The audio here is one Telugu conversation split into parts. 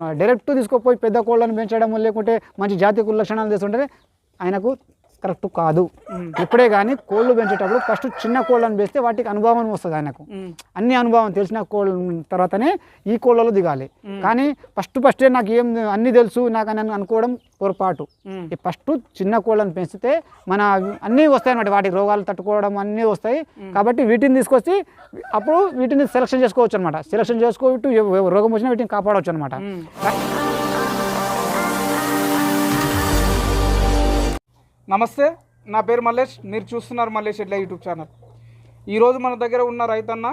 డైరెక్ట్ తీసుకుపోయి పెద్ద కోళ్ళను పెంచడం లేకుంటే మంచి జాతి కుల లక్షణాలు తీసుకుంటే ఆయనకు కరెక్ట్ కాదు. ఇప్పుడే కానీ కోళ్ళు పెంచేటప్పుడు ఫస్ట్ చిన్న కోళ్ళను పెంచితే వాటికి అనుభవం వస్తుంది ఆయనకు. అన్ని అనుభవం తెలిసిన కోళ్ళ తర్వాతనే ఈ కోళ్ళలో దిగాలి. కానీ ఫస్ట్ ఫస్టే నాకు ఏం అన్ని తెలుసు నాకు అని అనుకోవడం పొరపాటు. ఈ ఫస్ట్ చిన్న కోళ్ళను పెంచితే మన అన్నీ వస్తాయి అన్నమాట. వాటికి రోగాలు తట్టుకోవడం అన్నీ వస్తాయి. కాబట్టి వీటిని తీసుకొచ్చి అప్పుడు వీటిని సెలక్షన్ చేసుకోవచ్చు అనమాట సెలక్షన్ చేసుకోవచ్చు రోగం వచ్చినా వీటిని కాపాడవచ్చు అనమాట నమస్తే నా పేరు మల్లేష్. మీరు చూస్తున్నారు మల్లేష్ ఎడ్ల యూట్యూబ్ ఛానల్. ఈరోజు మన దగ్గర ఉన్న రైతన్న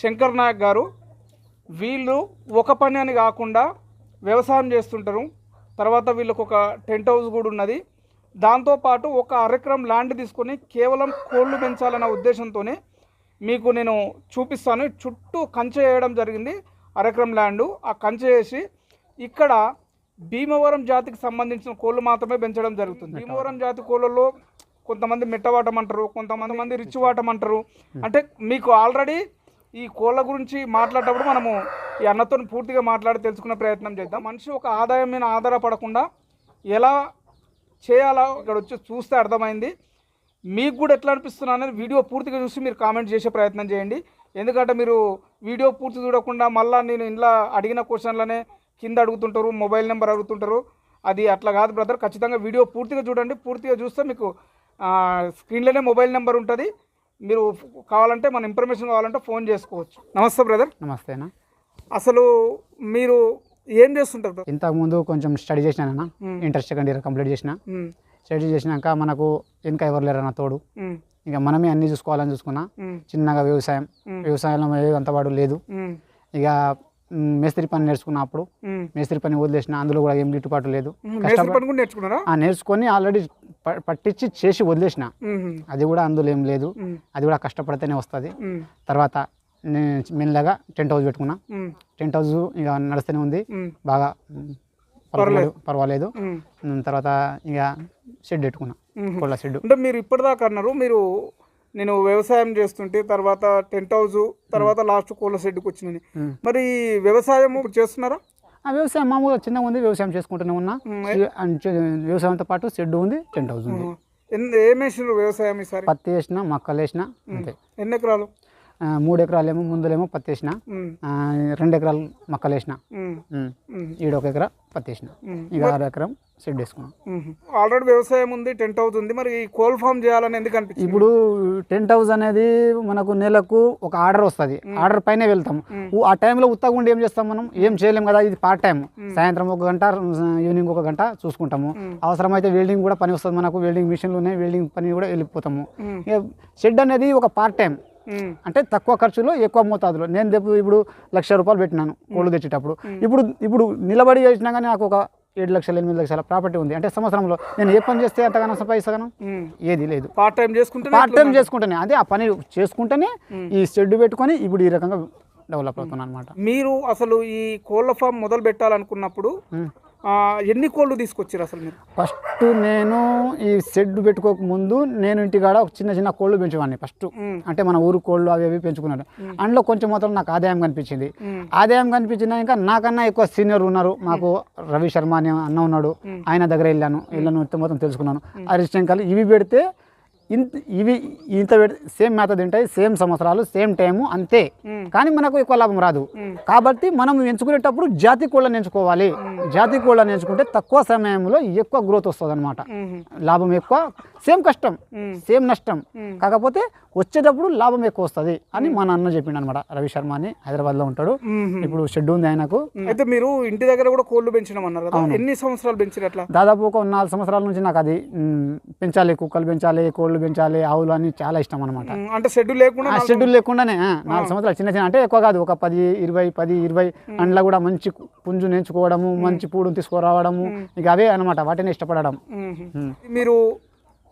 శంకర్ నాయక్ గారు వీళ్ళు ఒక పని అని కాకుండా వ్యవసాయం చేస్తుంటారు. తర్వాత వీళ్ళకు ఒక టెంట్ హౌస్ కూడా ఉన్నది. దాంతోపాటు ఒక అరెకరం ల్యాండ్ తీసుకొని కేవలం కోళ్ళు పెంచాలన్న ఉద్దేశంతోనే మీకు నేను చూపిస్తాను. చుట్టూ కంచె వేయడం జరిగింది అరెకరం ల్యాండ్. ఆ కంచె వేసి ఇక్కడ భీమవరం జాతికి సంబంధించిన కోళ్ళు మాత్రమే పెంచడం జరుగుతుంది. భీమవరం జాతి కోళ్ళల్లో కొంతమంది మిట్టవాటం అంటారు కొంతమంది మంది రిచ్ వాటం అంటారు అంటే మీకు ఆల్రెడీ ఈ కోళ్ళ గురించి మాట్లాడేటప్పుడు మనము ఈ అన్నతో పూర్తిగా మాట్లాడి తెలుసుకునే ప్రయత్నం చేద్దాం. మనిషి ఒక ఆదాయం మీద ఆధారపడకుండా ఎలా చేయాలో ఇక్కడ వచ్చి చూస్తే అర్థమైంది. మీకు కూడా ఎట్లా అనిపిస్తున్నా అనేది వీడియో పూర్తిగా చూసి మీరు కామెంట్ చేసే ప్రయత్నం చేయండి. ఎందుకంటే మీరు వీడియో పూర్తి చూడకుండా మళ్ళీ నేను ఇంట్లో అడిగిన క్వశ్చన్లనే కింద అడుగుతుంటారు మొబైల్ నెంబర్ అడుగుతుంటారు అది అట్లా కాదు బ్రదర్ ఖచ్చితంగా వీడియో పూర్తిగా చూడండి పూర్తిగా చూస్తే మీకు స్క్రీన్లోనే మొబైల్ నెంబర్ ఉంటుంది మీరు కావాలంటే మన ఇన్ఫర్మేషన్ కావాలంటే ఫోన్ చేసుకోవచ్చు నమస్తే బ్రదర్ నమస్తేనా అసలు మీరు ఏం చేస్తుంటారు brother? ఇంతకుముందు కొంచెం స్టడీ చేసినానన్నా. ఇంటర్ సెకండ్ ఇయర్ కంప్లీట్ చేసిన. స్టడీ చేసినాక మనకు ఇంకా ఎవరు లేరన్న తోడు. ఇక మనమే అన్నీ చూసుకోవాలని చూసుకున్నా. చిన్నగా వ్యవసాయం. వ్యవసాయంలో అంతవాడు లేదు. ఇక మేస్త్రి పని నేర్చుకున్న అప్పుడు మ్మ్. మేస్త్రి పని వదిలేసిన అందులో కూడా ఏం గిట్టుబాటు లేదు నేర్చుకొని ఆల్రెడీ పట్టించి చేసి వదిలేసిన. అది కూడా అందులో ఏం లేదు. అది కూడా కష్టపడితేనే వస్తుంది. తర్వాత నేను మెల్లగా టెంట్ హౌస్ పెట్టుకున్నా. టెంట్ హౌస్ ఇక నడుస్తూనే ఉంది. బాగా పర్వాలేదు తర్వాత ఇక షెడ్ పెట్టుకున్నా. కోళ్ళ షెడ్ అంటే మీరు ఇప్పటిదాకా అన్నారు మీరు నేను వ్యవసాయం చేస్తుంటే తర్వాత టెంట్ హౌస్ తర్వాత లాస్ట్ కోళ్ళ షెడ్కి వచ్చినని. మ్మ్. మరి వ్యవసాయం చేస్తున్నారా? ఆ వ్యవసాయం మామూలుగా చిన్నగా ఉంది వ్యవసాయం చేసుకుంటూనే ఉన్నా. వ్యవసాయంతో పాటు షెడ్ ఉంది టెంట్ హౌస్ ఉంది. ఏం వేసినారు వ్యవసాయం ఈసారి? పత్తి వేసిన మొక్కలు వేసిన అంతే. ఎన్ని ఎకరాలు? మూడు ఎకరాలేమో ముందులేమో పత్తి వేసిన రెండు ఎకరాలు మొక్కలు వేసిన. ఈడ ఒక ఎకరా పత్తి వేసిన. ఇక ఆరు ఎకరం షెడ్ వేసుకున్నాం. ఆల్రెడీ వ్యవసాయం ఉంది టెంట్ హౌస్ ఉంది మరి ఈ కోల్ ఫామ్ చేయాలని ఎందుకు అనిపించింది? ఇప్పుడు టెంట్ హౌస్ అనేది మనకు నెలకు ఒక ఆర్డర్ వస్తుంది. ఆర్డర్ పైనే వెళ్తాం. ఆ టైంలో ఉత్తగా ఉండి ఏం చేస్తాం మనం? ఏం చేయలేం కదా ఇది పార్ట్ టైం సాయంత్రం ఒక గంట ఈవినింగ్ ఒక గంట చూసుకుంటాము. అవసరమైతే వెల్డింగ్ కూడా పని వస్తుంది మనకు. వెల్డింగ్ మిషన్లు ఉన్నాయి వెల్డింగ్ పని కూడా వెళ్ళిపోతాము. షెడ్ అనేది ఒక పార్ట్ టైం. అంటే తక్కువ ఖర్చులో ఎక్కువ మోతాదులో. నేను ఇప్పుడు లక్ష రూపాయలు పెట్టినాను కోళ్ళు తెచ్చేటప్పుడు. ఇప్పుడు ఇప్పుడు నిలబడి చేసినా కానీ నాకు ఒక ఏడు లక్షలు ఎనిమిది లక్షల ప్రాపర్టీ ఉంది. అంటే సంవత్సరంలో నేను ఏ పని చేస్తే ఎంతగానో సంపాదిస్తాను. ఏది లేదు. పార్ట్ టైం చేసుకుంటే పార్ట్ టైం చేసుకుంటేనే. అదే ఆ పని చేసుకుంటేనే ఈ షెడ్ పెట్టుకొని ఇప్పుడు ఈ రకంగా డెవలప్ అవుతున్నాను అనమాట. మీరు అసలు ఈ కోళ్ళ ఫామ్ మొదలు పెట్టాలనుకున్నప్పుడు ఎన్ని కోళ్ళు తీసుకొచ్చారు అసలు మీరు? ఫస్ట్ నేను ఈ షెడ్ పెట్టుకోక ముందు నేను ఇంటికాడ ఒక చిన్న చిన్న కోళ్ళు పెంచేవాడిని ఫస్ట్. అంటే మన ఊరు కోళ్ళు అవి అవి పెంచుకున్నాను అందులో కొంచెం మొత్తం నాకు ఆదాయం కనిపించింది. ఆదాయం కనిపించినా ఇంకా నాకన్నా ఎక్కువ సీనియర్ ఉన్నారు. మాకు రవి శర్మ అని అన్న ఉన్నాడు. ఆయన దగ్గర వెళ్ళాను. వెళ్ళాను మొత్తం మొత్తం తెలుసుకున్నాను. హరిశంకర్ ఇవి పెడితే ఇంత ఇవి ఇంత సేమ్ మేత తింటాయి సేమ్ సంవత్సరాలు సేమ్ టైము అంతే. కానీ మనకు ఎక్కువ లాభం రాదు. కాబట్టి మనం ఎంచుకునేటప్పుడు జాతి కోళ్ళని ఎంచుకోవాలి జాతి కోళ్ళని ఎంచుకుంటే తక్కువ సమయంలో ఎక్కువ గ్రోత్ వస్తుంది. లాభం ఎక్కువ సేమ్ కష్టం. సేమ్ నష్టం. కాకపోతే వచ్చేటప్పుడు లాభం ఎక్కువ వస్తుంది అని మా నాన్న చెప్పిండు అనమాట రవి శర్మ అని హైదరాబాద్లో ఉంటాడు. మ్మ్. ఇప్పుడు షెడ్ ఉంది ఆయనకు. అయితే మీరు ఇంటి దగ్గర కూడా కోళ్ళు పెంచడం అన్నారు కదా ఎన్ని సంవత్సరాలు పెంచారు అట్లా? దాదాపు ఒక నాలుగు సంవత్సరాల నుంచి నాకు అది పెంచాలి కుక్కలు పెంచాలి కోళ్ళు పెంచాలి ఆవులు అని చాలా ఇష్టం అనమాట. అంటే షెడ్ లేకుండా షెడ్యూల్ లేకుండానే నాలుగు సంవత్సరాలు చిన్న చిన్న అంటే ఎక్కువ కాదు ఒక పది ఇరవై పది ఇరవై అందులో కూడా మంచి పుంజు నేర్చుకోవడము మంచి పూడు తీసుకురావడము ఇక అవే అనమాట వాటిని ఇష్టపడడం. మీరు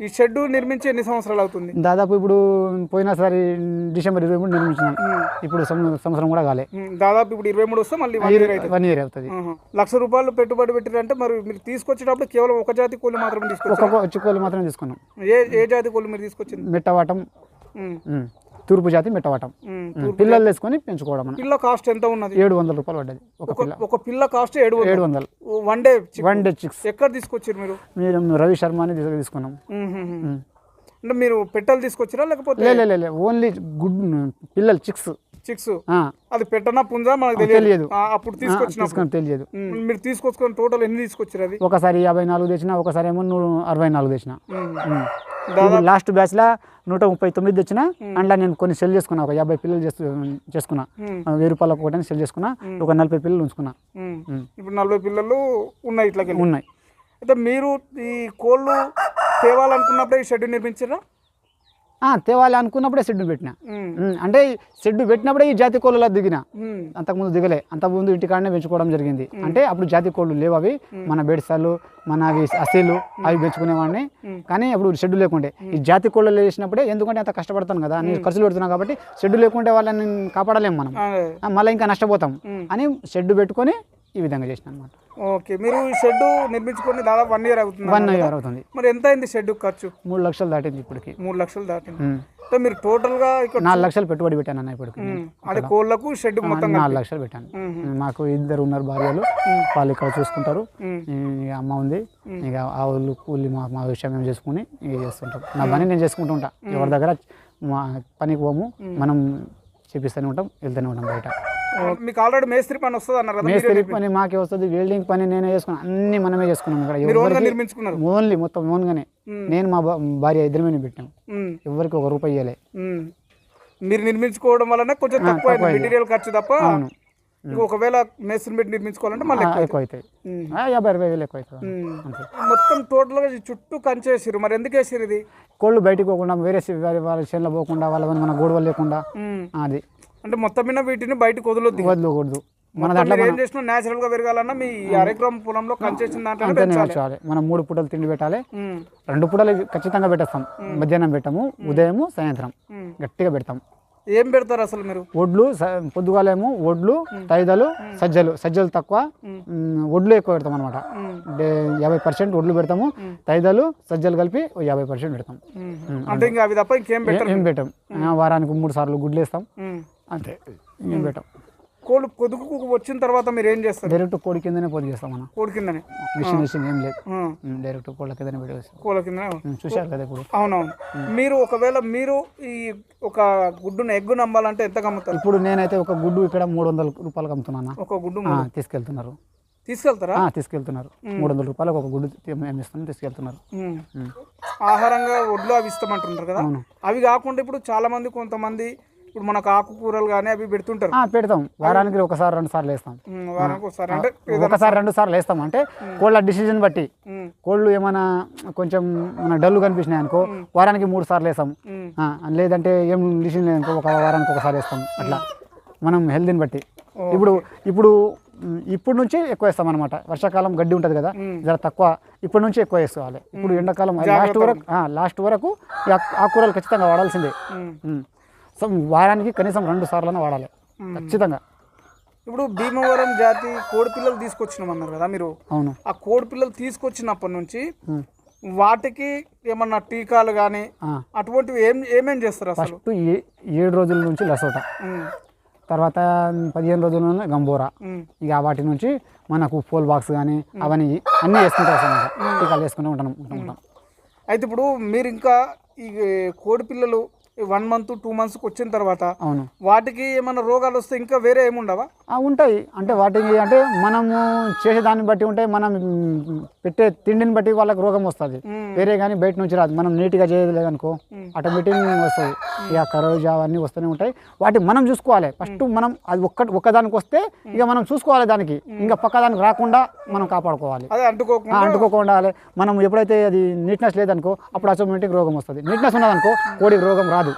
ఈ షెడ్ నిర్మించి ఎన్ని సంవత్సరాలు అవుతుంది? దాదాపు ఇప్పుడు పోయినసారి డిసెంబర్ ఇరవై మూడు నిర్మించినాను ఇప్పుడు సంవత్సరం కూడా కాలే. దాదాపు ఇప్పుడు ఇరవై మూడు వస్తే మళ్ళీ వన్ ఇయర్ అవుతుంది. లక్ష రూపాయలు పెట్టుబడి పెట్టారంటే మరి మీరు తీసుకొచ్చేటప్పుడు కేవలం ఒక జాతి కోళ్ళు మాత్రమే తీసుకొచ్చారు? ఒక్కొక్క చిక్కులు మాత్రం తీసుకున్నాం. ఏ ఏ జాతి కోళ్ళు మీరు తీసుకొచ్చింది? మిట్టవాటం. తూర్పు జాతి మెట్టవటం. పిల్లలు వేసుకొని పెంచుకోవడం పిల్ల కాస్ట్ ఎంత ఉన్నది? ఏడు వందల రూపాయలు పడ్డది. ఒక పిల్ల. ఒక పిల్ల కాస్ట్ ఏడు. ఏడు వందలు one day. One day chicks ఎక్కడ తీసుకొచ్చారు మీరు? మీరు రవి శర్మ అని తీసుకు- తీసుకున్నాం. అంటే మీరు పెట్టలు తీసుకొచ్చిరా లేకపోతే లే లే, లే లే. ఓన్లీ గుడ్ పిల్లలు చిక్స్ చిక్స్ అది పెట్టనా పుంజా మనకు తెలియదు. అప్పుడు తీసుకొని తెలియదు. మీరు తీసుకొచ్చుకొని టోటల్ ఎన్ని తీసుకొచ్చారు అది? ఒకసారి యాభై నాలుగు తెచ్చిన ఒకసారి ఏమో నూ అరవై నాలుగు తెచ్చిన. లాస్ట్ బ్యాచ్ లా నూట ముప్పై తొమ్మిది తెచ్చిన అందులో నేను కొన్ని సెల్ చేసుకున్నా ఒక యాభై పిల్లలు చేసుకున్నా. వెయ్యి రూపాయలకు ఒకటి సెల్ చేసుకున్నా ఒక నలభై పిల్లలు ఉంచుకున్నా. ఇప్పుడు నలభై పిల్లలు ఉన్నాయి ఇట్లా ఉన్నాయి. అయితే మీరు ఈ కోళ్ళు తేవాలనుకున్నప్పుడే ఈ షెడ్ నిర్మించారా తేవాలి అనుకున్నప్పుడే షెడ్ పెట్టిన. అంటే షెడ్ పెట్టినప్పుడే ఈ జాతి కోళ్ళలో దిగిన. అంతకుముందు దిగలే. అంతకుముందు ఇంటికాడనే పెంచుకోవడం జరిగింది. అంటే అప్పుడు జాతి కోళ్ళు లేవు అవి. మన బెడ్సాలు మన అవి అసీలు అవి పెంచుకునేవాడిని. కానీ అప్పుడు షెడ్ లేకుండే. ఈ జాతి కోళ్ళు వేసినప్పుడే ఎందుకంటే అంత కష్టపడతాను కదా నేను ఖర్చులు పెడుతున్నాను కాబట్టి షెడ్ లేకుంటే వాళ్ళని కాపాడలేము మనం. మళ్ళీ ఇంకా నష్టపోతాం. అని షెడ్ పెట్టుకొని ఈ విధంగా చేసిన అనమాట ఓకే మీరు ఈ షెడ్ నిర్మించుకొని దాదాపు వన్ ఇయర్ అవుతుంది వన్ ఇయర్ అవుతుంది. మరి ఎంత అయింది షెడ్ ఖర్చు? మూడు లక్షలు దాటింది ఇప్పటికి. మూడు లక్షలు దాటింది. అంటే మీరు టోటల్గా ఇక్కడ నాలుగు లక్షలు పెట్టుబడి పెట్టాను అన్న ఇప్పటికి అదే కోళ్ళకు షెడ్ మొత్తం నాలుగు లక్షలు పెట్టాను. మాకు ఇద్దరు ఉన్నారు భార్యలు. వాళ్ళు ఇక్కడ చూసుకుంటారు. అమ్మ ఉంది. ఇక ఆవులు కూలి మా మా విషయం మేము చేసుకుని ఇక చేస్తుంటాం. నా పని నేను చేసుకుంటూ ఉంటా. ఎవరి దగ్గర మా పనికి పోము. మనం చేపిస్తూనే ఉంటాం వెళ్తూనే ఉంటాం బయట. మీకు ఆల్రెడీ మేస్త్రి పని వస్తుంది అన్నారు కదా మేస్త్రి పని మాకే వస్తుంది. వెల్డింగ్ పని నేనే చేసుకున్నాను అన్ని మనమే చేసుకున్నాం ఇక్కడ. నిర్మించుకున్నారు. ఓన్లీ మొత్తం ఓన్గానే. నేను మా భార్య ఇద్దరమే పెట్టాం ఉమ్. ఎవరికి ఒక రూపాయి ఇవ్వలే. మీరు నిర్మించుకోవడం వలన కొంచెం తక్కువ మెటీరియల్ ఖర్చు తప్ప ఒకవేళ మేస్త్రి పెట్టి నిర్మించుకోవాలంటే మళ్ళీ ఎక్కువ అవుతాయి యాభై అరవై వేలు ఎక్కువ అవుతుంది మొత్తం టోటల్గా ఈ చుట్టూ కంచేసిరు మరి ఎందుకు వేసిరు ఇది? కోళ్ళు బయటికి పోకుండా వేరే వాళ్ళ చేనులో పోకుండా వాళ్ళ మన గొడవలు లేకుండా. అది. అంటే మొత్తం మీద వీటిని బయటకు వదలొద్దు. వదలకూడదు. మన దాంట్లో ఏం చేసినా నేచురల్గా పెరగాలన్నా మీ అరెక్రమ్ పొలంలో కంచేసిన దాంట్లో పెంచాలి. మనం మూడు పూటలు తిండి పెట్టాలి. రెండు పూటలు ఖచ్చితంగా పెట్టేస్తాం. మధ్యాహ్నం పెట్టాము ఉదయము సాయంత్రం. గట్టిగా పెడతాం. ఏం పెడతారు అసలు మీరు? ఒడ్లు పొద్దుగాలేమో ఒడ్లు తైదలు సజ్జలు సజ్జలు తక్కువ. ఒడ్లు ఎక్కువ పెడతాం అనమాట. యాభై పర్సెంట్ ఒడ్లు పెడతాము తైదలు సజ్జలు కలిపి యాభై పర్సెంట్ పెడతాం. అంటే ఇంకా అవి తప్ప ఇంకేం పెట్టాం. వారానికి మూడు సార్లు గుడ్లు వేస్తాం. అంతే. ఏం పెట్టాం. కోళ్ళు పొదుగుకు వచ్చిన తర్వాత మీరు ఏం చేస్తారు? డైరెక్ట్ కోడి కిందనే పొద్దు చేస్తాం మనం. కోడి కిందనే. మిషన్ మిషన్ ఏం లేదు. డైరెక్ట్ కోళ్ళ కిందనే పెట్టేస్తాం. కోళ్ళ కిందనే? మ్, చూశారు కదా ఇప్పుడు. అవునవును. మీరు ఒకవేళ మీరు ఈ ఒక గుడ్డును ఎగ్గు నమ్మాలంటే ఎంత అమ్ముతారు ఇప్పుడు నేనైతే ఒక గుడ్డు ఇక్కడ మూడు వందల రూపాయలకు అమ్ముతున్నాను ఒక గుడ్డు తీసుకెళ్తున్నారు. తీసుకెళ్తారా? ఆ, తీసుకెళ్తున్నారు. మూడు వందల రూపాయలకు ఒక గుడ్డు ఇస్తాను తీసుకెళ్తున్నారు. ఆహారంగా వడ్లు అవి ఇస్తామంటుంటారు కదా? అవును. అవి కాకుండా ఇప్పుడు చాలా మంది కొంతమంది ఇప్పుడు మనకు ఆకుకూరలు కానీ అవి పెడుతుంటారు. పెడతాం. వారానికి ఒకసారి రెండు సార్లు వేస్తాం. వారానికి ఒకసారి అంటే ఒకసారి రెండు సార్లు వేస్తాం. అంటే కోళ్ళ డిసిజన్ బట్టి. కోళ్ళు ఏమైనా కొంచెం మన డల్లు కనిపించినాయి అనుకో వారానికి మూడు సార్లు వేస్తాం. లేదంటే ఏం డిసిజన్ లేదనుకో ఒక వారానికి ఒకసారి వేస్తాం. అట్లా. మనం హెల్తీని బట్టి. ఇప్పుడు ఇప్పుడు ఇప్పుడు నుంచి ఎక్కువ వేస్తాం అనమాట వర్షాకాలం గడ్డి ఉంటుంది కదా జర తక్కువ. ఇప్పటి నుంచి ఎక్కువ వేసుకోవాలి. ఇప్పుడు ఎండాకాలం లాస్ట్ వరకు లాస్ట్ వరకు ఆకుకూరలు ఖచ్చితంగా వాడాల్సిందే. వారానికి కనీసం రెండు సార్లు వాడాలి. ఖచ్చితంగా. ఇప్పుడు భీమవరం జాతి కోడి పిల్లలు తీసుకొచ్చినాం అన్నారు కదా మీరు? అవును. ఆ కోడి పిల్లలు తీసుకొచ్చినప్పటి నుంచి. వాటికి ఏమన్నా టీకాలు కానీ. అటువంటివి ఏం ఏమేం చేస్తారు అసలు? ఫస్ట్ ఏ- ఏడు రోజుల నుంచి లసోట. తర్వాత పదిహేను రోజుల నుంచి గంబోరా. ఇక వాటి నుంచి మనకు పోల్ బాక్స్ కానీ అవన్నీ అన్నీ వేసుకుంటూ వస్తాం టీకాలు వేసుకుంటూ ఉంటాం ఉంటాం అయితే ఇప్పుడు మీరు ఇంకా ఈ కోడి పిల్లలు వన్ మంత్ టూ మంత్స్కి వచ్చిన తర్వాత అవును. వాటికి ఏమైనా రోగాలు వస్తే ఇంకా వేరే ఏముండవా ఆ, ఉంటాయి. అంటే వాటికి అంటే మనము చేసే దాన్ని బట్టి ఉంటాయి మనం పెట్టే తిండిని బట్టి వాళ్ళకి రోగం వస్తుంది. వేరే కానీ బయట నుంచి రాదు. మనం నీట్గా చేయలేదనుకో ఆటోమేటిక్ వస్తుంది. ఇక కరోజా అవన్నీ వస్తూనే ఉంటాయి. వాటి మనం చూసుకోవాలి. ఫస్ట్ మనం అది ఒక్క ఒక్కదానికి వస్తే ఇక మనం చూసుకోవాలి దానికి. ఇంకా పక్క దానికి రాకుండా మనం కాపాడుకోవాలి. అంటుకోకుండా. మనం ఎప్పుడైతే అది నీట్నెస్ లేదనుకో అప్పుడు ఆటోమేటిక్ రోగం వస్తుంది. నీట్నెస్ ఉన్నదనుకో కోడికి రోగం రాదు.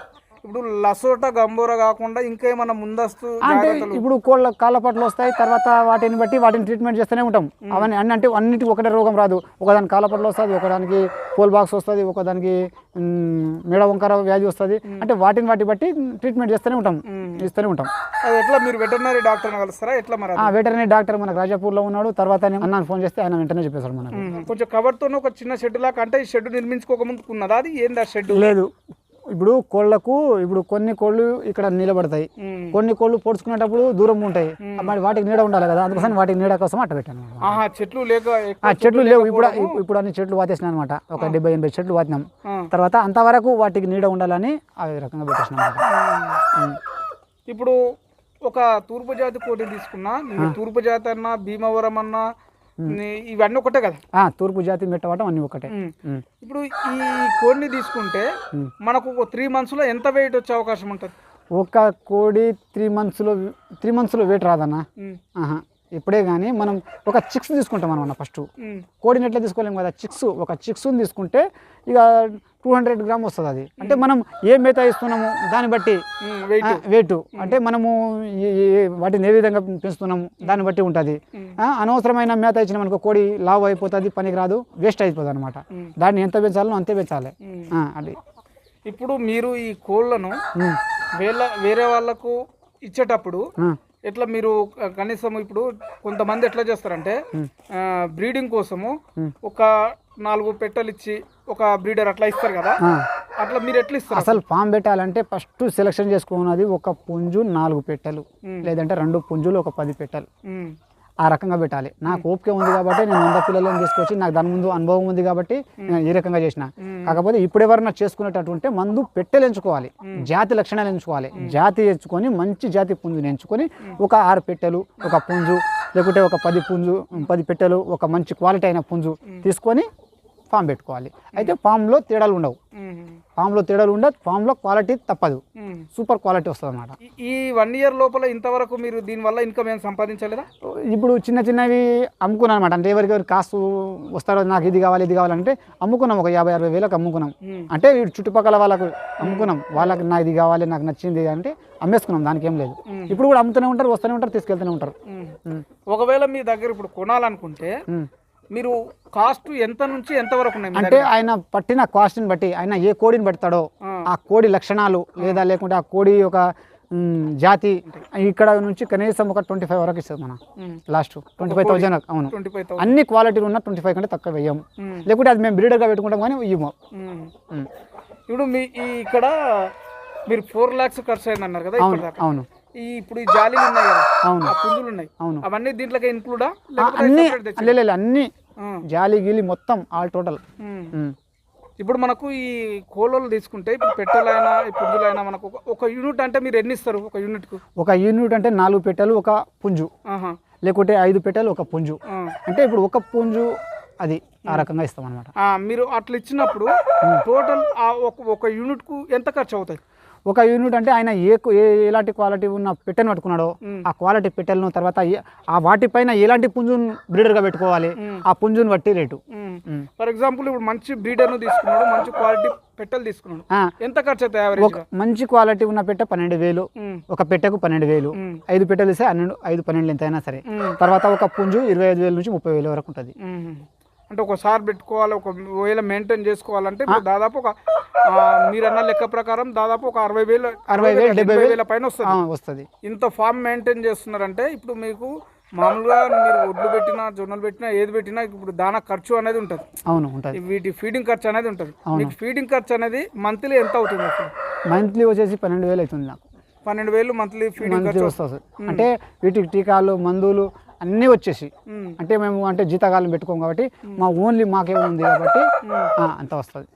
ఇప్పుడు లసోట గంబోర కాకుండా ఇంకా ఏమన్నా ముందస్తు అంటే ఇప్పుడు కోళ్ళ కాళ్ళ పట్లు వస్తాయి తర్వాత వాటిని బట్టి వాటిని ట్రీట్మెంట్ చేస్తూనే ఉంటాం. అవన్నీ అన్ని అంటే అన్నిటికీ ఒకటే రోగం రాదు. ఒకదానికి కాళ్ళ పట్లు వస్తుంది ఒకదానికి పోల్ బాక్స్ వస్తుంది ఒకదానికి మెడ వంకర వ్యాధి వస్తుంది. అంటే వాటిని వాటి బట్టి ట్రీట్మెంట్ చేస్తూనే ఉంటాం ఇస్తూనే ఉంటాం. ఎట్లా మీరు వెటర్నరీ డాక్టర్ని కలుస్తారా? ఎట్లా మరి? ఆ వెటర్నరీ డాక్టర్ మనకు రాజాపూర్లో ఉన్నాడు తర్వాత అన్నాను ఫోన్ చేస్తే ఆయన వెంటనే చెప్పేశాడు మనకు. కొంచెం కవర్తో ఒక చిన్న షెడ్ లాగా అంటే ఈ షెడ్ నిర్మించుకోక ముందుకు ఉన్నదా అది? ఏంది ఆ షెడ్ లేదు. ఇప్పుడు కోళ్ళకు ఇప్పుడు కొన్ని కోళ్ళు ఇక్కడ నిలబడతాయి. కొన్ని కోళ్ళు పొడుచుకునేటప్పుడు దూరం ఉంటాయి. మరి వాటికి నీడ ఉండాలి కదా. అందుకోసం వాటికి నీడ కోసం అట్ట పెట్టాను చెట్లు లేక చెట్లు లేవు. ఇప్పుడు. ఇప్పుడు అన్ని చెట్లు వాతేసినాయి అనమాట. ఒక డెబ్బై ఎనభై చెట్లు వాతినాం. తర్వాత అంతవరకు వాటికి నీడ ఉండాలని ఆ రకంగా పెట్టేసినాం. ఇప్పుడు ఒక తూర్పు జాతి కోడి తీసుకున్నా. తూర్పు జాతి అన్నా భీమవరం అన్నా ఇవన్నీ ఒకటే కదా? తూర్పు జాతి మెట్టవటం అన్ని ఒకటే. ఇప్పుడు ఈ కోడిని తీసుకుంటే మనకు ఒక త్రీ మంత్స్లో ఎంత వెయిట్ వచ్చే అవకాశం ఉంటుంది? ఒక కోడి త్రీ మంత్స్లో త్రీ మంత్స్లో వెయిట్ రాదన్న? ఇప్పుడే కానీ మనం ఒక చిక్స్ తీసుకుంటాం అనమాట ఫస్ట్. కోడిని ఎట్లా తీసుకోలేము కదా చిక్స్. ఒక చిక్స్ని తీసుకుంటే ఇక టూ హండ్రెడ్ గ్రామ్ వస్తుంది అది. అంటే మనం ఏ మేత ఇస్తున్నాము దాన్ని బట్టి. వెయిట్ అంటే మనము వాటిని ఏ విధంగా పెంచుతున్నాము దాన్ని బట్టి ఉంటుంది. అనవసరమైన మేత ఇచ్చిన మనకు కోడి లావ్ అయిపోతుంది పనికి రాదు వేస్ట్ అయిపోతుంది అనమాట. దాన్ని ఎంత పెంచాలో అంతే పెంచాలి. అది. ఇప్పుడు మీరు ఈ వేళ వేరే వాళ్ళకు ఇచ్చేటప్పుడు ఎట్లా మీరు కనీసం ఇప్పుడు కొంతమంది ఎట్లా చేస్తారంటే బ్రీడింగ్ కోసము ఒక నాలుగు పెట్టెలు ఇచ్చి ఒక బ్రీడర్ అట్లా ఇస్తారు కదా. అట్లా మీరు ఎట్లా ఇస్తారు? అసలు ఫామ్ పెట్టాలంటే ఫస్ట్ సెలెక్షన్ చేసుకున్నది ఒక పుంజు నాలుగు పెట్టెలు. లేదంటే రెండు పుంజులు ఒక పది పెట్టెలు. ఆ రకంగా పెట్టాలి. నాకు ఓపిక ఉంది కాబట్టి నేను వంద పిల్లలను తీసుకొచ్చి నాకు దాని ముందు అనుభవం ఉంది కాబట్టి నేను ఈ రకంగా చేసిన. కాకపోతే ఇప్పుడు ఎవరన్నా చేసుకునేటట్టుంటే మందు పెట్టెలు ఎంచుకోవాలి. జాతి లక్షణాలు ఎంచుకోవాలి. జాతి ఎంచుకొని మంచి జాతి పుంజుని ఎంచుకొని ఒక ఆరు పెట్టెలు ఒక పుంజు లేకుంటే ఒక పది పుంజు పది పెట్టెలు ఒక మంచి క్వాలిటీ అయిన పుంజు తీసుకొని ఫామ్ పెట్టుకోవాలి. అయితే ఫామ్లో తేడాలు ఉండవు. ఫామ్లో తేడాలు ఉండదు ఫామ్లో క్వాలిటీ తప్పదు. సూపర్ క్వాలిటీ వస్తుంది అన్నమాట ఈ- వన్ ఇయర్ లోపల ఇంతవరకు మీరు దీనివల్ల ఇన్కమ్ ఏం సంపాదించలేదా? ఇప్పుడు చిన్న చిన్నవి అమ్ముకున్నాను అనమాట అంటే ఎవరికెవరు కాసు వస్తారో నాకు ఇది కావాలి ఇది కావాలంటే అమ్ముకున్నాం. ఒక యాభై అరవై వేలకు అమ్ముకున్నాం. అంటే వీడు చుట్టుపక్కల వాళ్ళకు అమ్ముకున్నాం. వాళ్ళకి నాకు ఇది కావాలి నాకు నచ్చింది అంటే అమ్మేసుకున్నాం. దానికి ఏం లేదు. ఇప్పుడు కూడా అమ్ముతూనే ఉంటారు వస్తూనే ఉంటారు తీసుకెళ్తూనే ఉంటారు. ఒకవేళ మీ దగ్గర ఇప్పుడు కొనాలనుకుంటే. మీరు కాస్ట్ ఎంత నుంచి ఎంత వరకు ఉన్నాయి అంటే ఆయన పట్టిన కాస్ట్ని బట్టి ఆయన ఏ కోడిని పెడతాడో ఆ. కోడి లక్షణాలు లేదా లేకుంటే ఆ కోడి ఉమ్, జాతి ఇక్కడ నుంచి కనీసం ఒక ట్వంటీ ఫైవ్ వరకు ఇస్తుంది మన. లాస్ట్. ట్వంటీ ఫైవ్ థౌజండ్ అవును. థౌసండ్ అన్ని క్వాలిటీలు ఉన్న ట్వంటీ ఫైవ్ కంటే తక్కువ వెయ్యం లేకుంటే అది మేము బ్రీడర్గా పెట్టుకుంటాం కానీ ఇవ్వము. ఇప్పుడు మీ ఇక్కడ మీరు ఫోర్ లాక్స్ ఖర్చు అయింది అన్నారు కదా అవును అవును. ఈ ఇప్పుడు ఈ జాలీలు ఉన్నాయి కదా అవును. పుంజులు ఉన్నాయి. అవును. అవన్నీ దీంట్లోకి ఇన్క్లూడా ఆ, అన్ని లే, లే, లే, అన్ని. జాలి గీలి మొత్తం ఆల్ టోటల్. ఇప్పుడు మనకు ఈ కోళ్ళలు తీసుకుంటే ఇప్పుడు పెట్టెలైనా ఈ పుంజులైనా మనకు ఒక- యూనిట్ అంటే మీరు ఎన్ని ఇస్తారు ఒక యూనిట్కు ఒక యూనిట్ అంటే నాలుగు పెట్టెలు ఒక పుంజు. లేకుంటే ఐదు పెట్టెలు ఒక పుంజు. అంటే ఇప్పుడు ఒక పుంజు అది ఆ రకంగా ఇస్తాం అనమాట మీరు అట్లా ఇచ్చినప్పుడు టోటల్ ఒక యూనిట్కు ఎంత ఖర్చు అవుతాయి? ఒక యూనిట్ అంటే ఆయన ఏ ఎలాంటి క్వాలిటీ ఉన్న పెట్టెను పట్టుకున్నాడో. ఆ క్వాలిటీ పెట్టెలను తర్వాత ఆ వాటిపైన ఎలాంటి పుంజును బ్రీడర్గా పెట్టుకోవాలి. ఆ పుంజుని బట్టి రేటు. ఫర్ ఎగ్జాంపుల్ ఇప్పుడు మంచి బ్రీడర్ను తీసుకున్నాడు మంచి క్వాలిటీ పెట్టెలు తీసుకున్నాడు. ఎంత ఖర్చు అవుతాయి ఒక మంచి క్వాలిటీ ఉన్న పెట్టె పన్నెండు వేలు. ఒక పెట్టెకు పన్నెండు వేలు. ఐదు పెట్టెలు ఇస్తే పన్నెండు ఐదు పన్నెండు ఎంత అయినా సరే తర్వాత ఒక పుంజు ఇరవై ఐదు వేల నుంచి ముప్పై వేల వరకు ఉంటుంది. అంటే ఒకసారి పెట్టుకోవాలి ఒక వేల మెయింటైన్ చేసుకోవాలంటే ఇప్పుడు దాదాపు ఒక ఆ, మీరన్న లెక్క ప్రకారం దాదాపు ఒక అరవై వేలు అరవై వేలు, డెబ్బై వేలు. పైన వస్తుంది. వస్తుంది. ఇంత ఫామ్ మెయింటైన్ చేస్తున్నారంటే ఇప్పుడు మీకు మామూలుగా మీరు ఒడ్లు పెట్టినా జొన్నలు పెట్టినా ఏది పెట్టినా ఇప్పుడు దానా ఖర్చు అనేది ఉంటుంది. అవును ఉంటుంది. వీటి ఫీడింగ్ ఖర్చు అనేది ఉంటుంది. మీకు ఫీడింగ్ ఖర్చు అనేది మంత్లీ ఎంత అవుతుంది అసలు? మంత్లీ వచ్చేసి పన్నెండు వేలు అవుతుంది నాకు. పన్నెండు వేలు మంత్లీ ఫీడింగ్ ఖర్చు వస్తుంది. అంటే వీటికి టీకాలు మందులు అన్నీ వచ్చేసి. అంటే మేము అంటే జీతకాలం పెట్టుకోం కాబట్టి మా ఓన్లీ మాకే ఉంది కాబట్టి అంత వస్తుంది.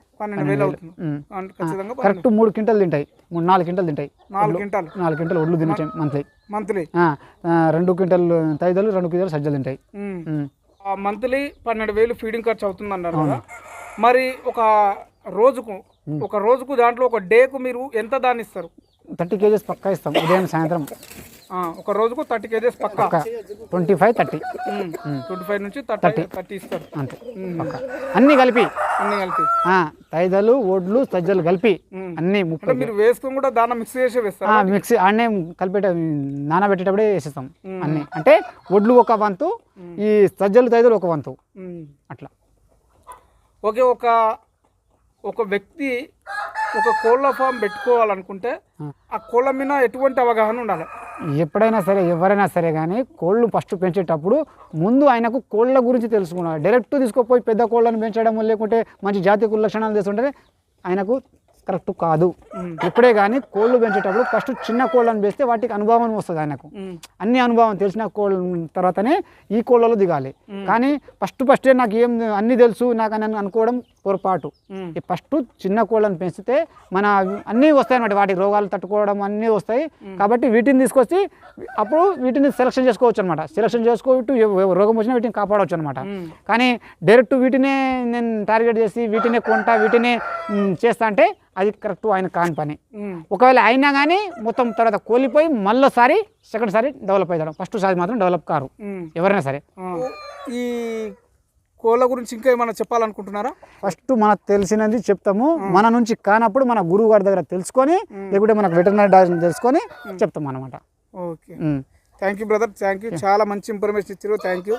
కరెక్ట్ మూడు క్వింటలు తింటాయి. మూడు నాలుగు క్వింటలు తింటాయి. నాలుగు క్వింటాలు. ఒడ్లు తింటాయి మంత్లీ. మంత్లీ. రెండు క్వింటలు తైదలు రెండు క్వింటలు సజ్జలు తింటాయి. మంత్లీ పన్నెండు వేలు ఫీడింగ్ ఖర్చు అవుతుంది అన్నారు మరి ఒక రోజుకు ఒక రోజుకు దాంట్లో ఒక డేకు మీరు ఎంత దాన్ని ఇస్తారు థర్టీ కేజెస్ పక్కా ఇస్తాం. ఉదయం సాయంత్రం. ఒక రోజుకు థర్టీ కేజెస్ పక్కా. Twenty five thirty twenty five నుంచి థర్టీ థర్టీ. ఇస్తారు. అంతే. అన్నీ కలిపి. అన్ని కలిపి. తైదలు ఒడ్లు సజ్జలు కలిపి అన్నీ ముప్పై మీరు వేసుకుని కూడా దాన్ని మిక్స్ చేసి వేస్తారు? ఆ, మిక్సీ ఆడనే కలిపేట నానబెట్టేటప్పుడే వేసేస్తాం అన్నీ. అంటే ఒడ్లు ఒక వంతు ఈ సజ్జలు తైదలు ఒక వంతు. అట్లా. ఓకే ఒక ఒక వ్యక్తి ఒక కోళ్ళ ఫామ్ పెట్టుకోవాలనుకుంటే ఆ. కోళ్ళ మీద ఎటువంటి అవగాహన ఉండాలి? ఎప్పుడైనా సరే ఎవరైనా సరే కానీ కోళ్ళు ఫస్ట్ పెంచేటప్పుడు ముందు ఆయనకు కోళ్ళ గురించి తెలుసుకున్నాడు. డైరెక్ట్ తీసుకుపోయి పెద్ద కోళ్ళను పెంచడం లేకుంటే మంచి జాతి లక్షణాలు తీసుకుంటే ఆయనకు కరెక్ట్ కాదు. ఇప్పుడే కానీ కోళ్ళు పెంచేటప్పుడు ఫస్ట్ చిన్న కోళ్ళని పెంచితే వాటికి అనుభవం వస్తుంది ఆయనకు. అన్ని అనుభవం తెలిసిన కోళ్ళ తర్వాతనే ఈ కోళ్ళలో దిగాలి. కానీ ఫస్ట్ ఫస్టే నాకు ఏం అన్ని తెలుసు నాకు అని అనుకోవడం పొరపాటు. ఈ ఫస్ట్ చిన్న కోళ్ళని పెంచితే మన అన్నీ వస్తాయి అన్నమాట. వాటికి రోగాలు తట్టుకోవడం అన్నీ వస్తాయి. కాబట్టి వీటిని తీసుకొచ్చి అప్పుడు వీటిని సెలక్షన్ చేసుకోవచ్చు అనమాట సెలక్షన్ చేసుకోవచ్చు రోగం వచ్చినా వీటిని కాపాడవచ్చు అనమాట కానీ డైరెక్ట్ వీటినే నేను టార్గెట్ చేసి వీటినే కొంటా వీటినే చేస్తా అంటే అది కరెక్ట్ ఆయన కాని పని. ఒకవేళ అయినా కానీ మొత్తం తర్వాత కోల్పోయి మళ్ళీసారి సెకండ్ సారి డెవలప్ అవుతాడు. ఫస్ట్ సారి మాత్రం డెవలప్ కారు. ఎవరైనా సరే. ఈ కోళ్ళ గురించి ఇంకా ఏమైనా చెప్పాలనుకుంటున్నారా? ఫస్ట్ మనకు తెలిసినది చెప్తాము. మన నుంచి కానప్పుడు మన గురువు గారి దగ్గర తెలుసుకొని లేకుంటే మనకు వెటర్నరీ డాక్టర్ తెలుసుకొని చెప్తాం అనమాట okay. Thank you brother thank you చాలా మంచి ఇన్ఫర్మేషన్ ఇచ్చారు. Thank you